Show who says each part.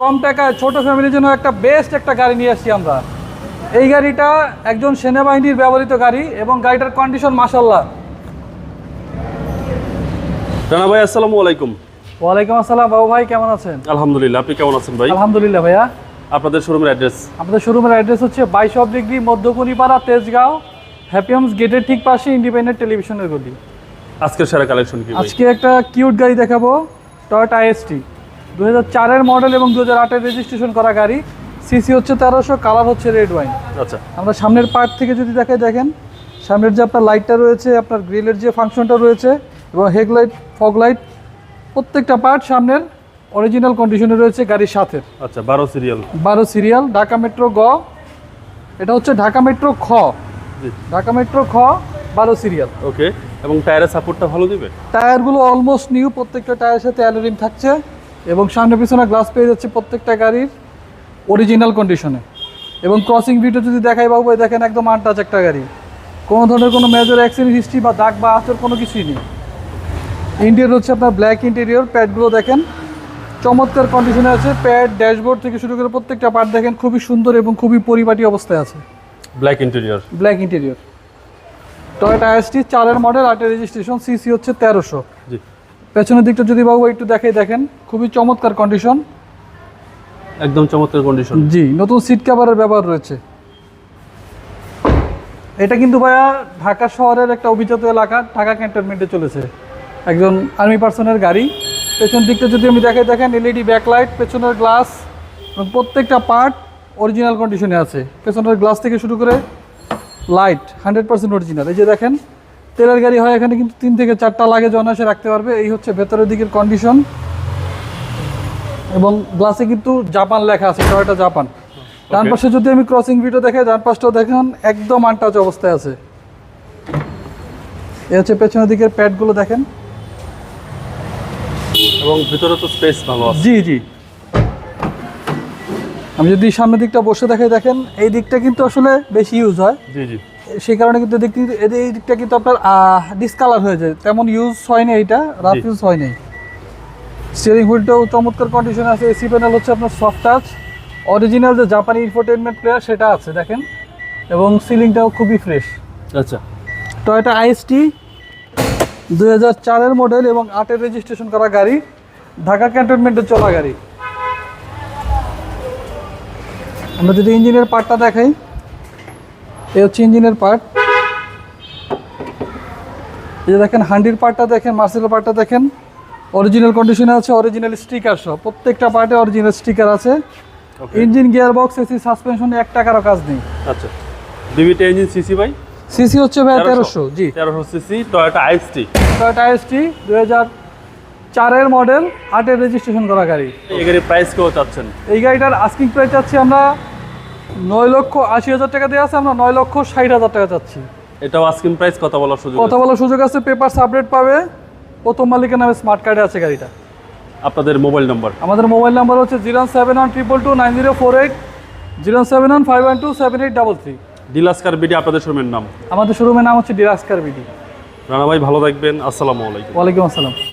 Speaker 1: কম টাকায় ছোট ফ্যামিলির জন্য একটা বেস্ট একটা গাড়ি নিয়ে আসছি আমরা। এই গাড়িটা একজন সেনাবাহিনীর ব্যবহৃত গাড়ি এবং গাড়িটার কন্ডিশন মাসাল্লাহ
Speaker 2: রানা ভাই আসসালামু আলাইকুম।
Speaker 1: ওয়ালাইকুম আসসালাম বাবু ভাই কেমন আছেন?
Speaker 2: আলহামদুলিল্লাহ আপনি কেমন আছেন ভাই?
Speaker 1: আলহামদুলিল্লাহ ভাইয়া।
Speaker 2: আপনাদের শোরুমের অ্যাড্রেস
Speaker 1: আমাদের শোরুমের অ্যাড্রেস হচ্ছে বাইশ অব ডিগ্রি মধ্যকুনিপাড়া তেজগাঁও হ্যাপিয়ামস গেটের ঠিক পাশে ইন্ডিপেন্ডেন্ট টেলিভিশনের গলি।
Speaker 2: আজকের সেরা কালেকশন কি
Speaker 1: আজকে একটা কিউট গাড়ি দেখাবো টয়োটা আইএসটি দু হাজার চারের মডেল এবং দু হাজার আটের রেজিস্ট্রেশন করা গাড়ি। সিসি হচ্ছে তেরোশো কালার হচ্ছে রেড ওয়াইন
Speaker 2: আচ্ছা।
Speaker 1: আমরা সামনের পার্ট থেকে যদি দেখাই দেখেন সামনের যে আপনার লাইটটা রয়েছে আপনার গ্রিলের যে ফাংশনটা রয়েছে এবং হেডলাইট ফগ লাইট প্রত্যেকটা পার্ট সামনের অরিজিনাল কন্ডিশনে রয়েছে গাড়ির সাথে।
Speaker 2: আচ্ছা বারো সিরিয়াল
Speaker 1: বারো সিরিয়াল ঢাকা মেট্রো গ। এটা হচ্ছে ঢাকা মেট্রো খ। ঢাকা মেট্রো খ বারো সিরিয়াল
Speaker 2: ওকে এবং টায়ারের সাপোর্টটা ভালো দিবে?
Speaker 1: টায়ারগুলো অলমোস্ট নিউ প্রত্যেকটা টায়ারের সাথে অ্যালোরিম থাকছে। এবং সামনে পিছনে গ্লাস পেয়ে যাচ্ছে প্রত্যেকটা গাড়ির অরিজিনাল কন্ডিশনে এবং ক্রসিং ভিডিও যদি দেখাই বাবু দেখেন একদম আনটাচ একটা গাড়ি। কোনো ধরনের কোনো মেজর অ্যাক্সিডেন্ট হিস্ট্রি বা দাগ বা আচর কোনো কিছুই নেই। ইন্টেরিয়র হচ্ছে আপনার ব্ল্যাক ইন্টেরিয়র প্যাডগুলো দেখেন। চমৎকার কন্ডিশনে আছে প্যাড ড্যাশবোর্ড থেকে শুরু করে প্রত্যেকটা পার্ট দেখেন খুবই সুন্দর এবং খুবই পরিপাটি অবস্থায় আছে।
Speaker 2: Black interior
Speaker 1: black interior Toyota IST চারের মডেল আটের রেজিস্ট্রেশন সিসি হচ্ছে তেরোশো।
Speaker 2: জি।
Speaker 1: পেছনের দিকটা যদি বাবু একটু দেখাই দেখেন খুবই চমৎকার কন্ডিশন
Speaker 2: একদম চমৎকার কন্ডিশন
Speaker 1: জি নতুন সিট কাভারের ব্যবহার রয়েছে। এটা কিন্তু ভাইয়া ঢাকা শহরের একটা অভিজাত এলাকা ঢাকা ক্যান্টনমেন্টে চলেছে। একজন আর্মি পার্সনের গাড়ি। পেছন দিকটা যদি আমি দেখাই দেখেন এলইডি ব্যাকলাইট পেছনের গ্লাস এবং প্রত্যেকটা পার্ট অরিজিনাল কন্ডিশনে আছে। পেছনের গ্লাস থেকে শুরু করে লাইট হান্ড্রেড পার্সেন্ট অরিজিনাল এই যে দেখেন তেলের গাড়ি হয় এখানে কিন্তু তিন থেকে চারটা লাগেজ অনায়াসে রাখতে পারবে। এই হচ্ছে ভেতরের দিকের কন্ডিশন এবং গ্লাসে কিন্তু জাপান লেখা আছে টয়টা জাপান। ডান পাশে যদি আমি ক্রসিং ভিডিও দেখাই ডান পাশটাও দেখেন একদম আনটাচ অবস্থায় আছে। এ হচ্ছে পেছনের দিকের প্যাডগুলো দেখেন।
Speaker 2: এবং ভিতরে তো স্পেস ভালো আছে।
Speaker 1: জি জি। আমি যদি সামনের দিকটা বসে দেখাই দেখেন এই দিকটা কিন্তু আসলে বেশি ইউজ হয়।
Speaker 2: জি জি।
Speaker 1: সেই কারণে কিন্তু দেখতে এই দিকটা কিন্তু আপনার ডিসকালার হয়ে যায়। তেমন ইউজ হয়নি এইটা রাফ। ইউজ হয়নি স্টিয়ারিং হুইলটাও চমৎকার কন্ডিশনে আছে এসি প্যানেল হচ্ছে আপনার সফট টাচ অরিজিনাল যে জাপানি ইনফোটেনমেন্ট প্লেয়ার সেটা আছে দেখেন। এবং সিলিংটাও খুবই ফ্রেশ
Speaker 2: আচ্ছা।
Speaker 1: টয়োটা আইএসটি দুই হাজার চারের মডেল এবং আটের রেজিস্ট্রেশন করা গাড়ি। ঢাকা ক্যান্টনমেন্টে চলা গাড়ি। আমরা যদি ইঞ্জিনের পার্টটা দেখাই। এই হচ্ছে ইঞ্জিনের পার্ট। এই যে দেখেন হান্ডির পার্টটা দেখেন মার্সেলের পার্টটা দেখেন। অরিজিনাল কন্ডিশনে আছে অরিজিনাল স্টিকার সহ। প্রত্যেকটা পার্টে অরিজিনাল স্টিকার আছে। ইঞ্জিন গিয়ার বক্স এসি সাসপেনশনে এক টাকারও কাজ নেই।
Speaker 2: আচ্ছা। ডিভিটি ইঞ্জিন সিসি ভাই?
Speaker 1: সিসি হচ্ছে ভাই তেরোশো। জি।
Speaker 2: তেরোশো CC Toyota IST
Speaker 1: Toyota IST দুই হাজার চারের মডেল আটের রেজিস্ট্রেশন করা গাড়ি।
Speaker 2: এই গাড়ির প্রাইস কেউ চাচ্ছেন?
Speaker 1: এই গাড়িটার আস্কিং প্রাইস চাচ্ছি আমরা নয় লক্ষ আশি হাজার টাকা দিয়ে আছে আমরা নয় লক্ষ ষাট হাজার টাকা চাচ্ছি।
Speaker 2: এটাও আস্কিং প্রাইস কথা বলার সুযোগ
Speaker 1: কথা বলার সুযোগ আছে পেপার আপডেট পাবে। প্রথম মালিকের নামে স্মার্ট কার্ডে আছে গাড়িটা।
Speaker 2: আপনাদের মোবাইল নাম্বার
Speaker 1: আমাদের মোবাইল নাম্বার হচ্ছে zero seven one triple two nine zero four eight zero seven one five one two seven eight double three
Speaker 2: ডিলাসকার BD আপনাদের শোরুমের নাম?
Speaker 1: আমাদের শোরুমের নাম হচ্ছে ডিরাক্স কার বিডি
Speaker 2: রানা ভাই ভালো থাকবেন আসসালামু আলাইকুম।
Speaker 1: ওয়ালাইকুম আসসালাম।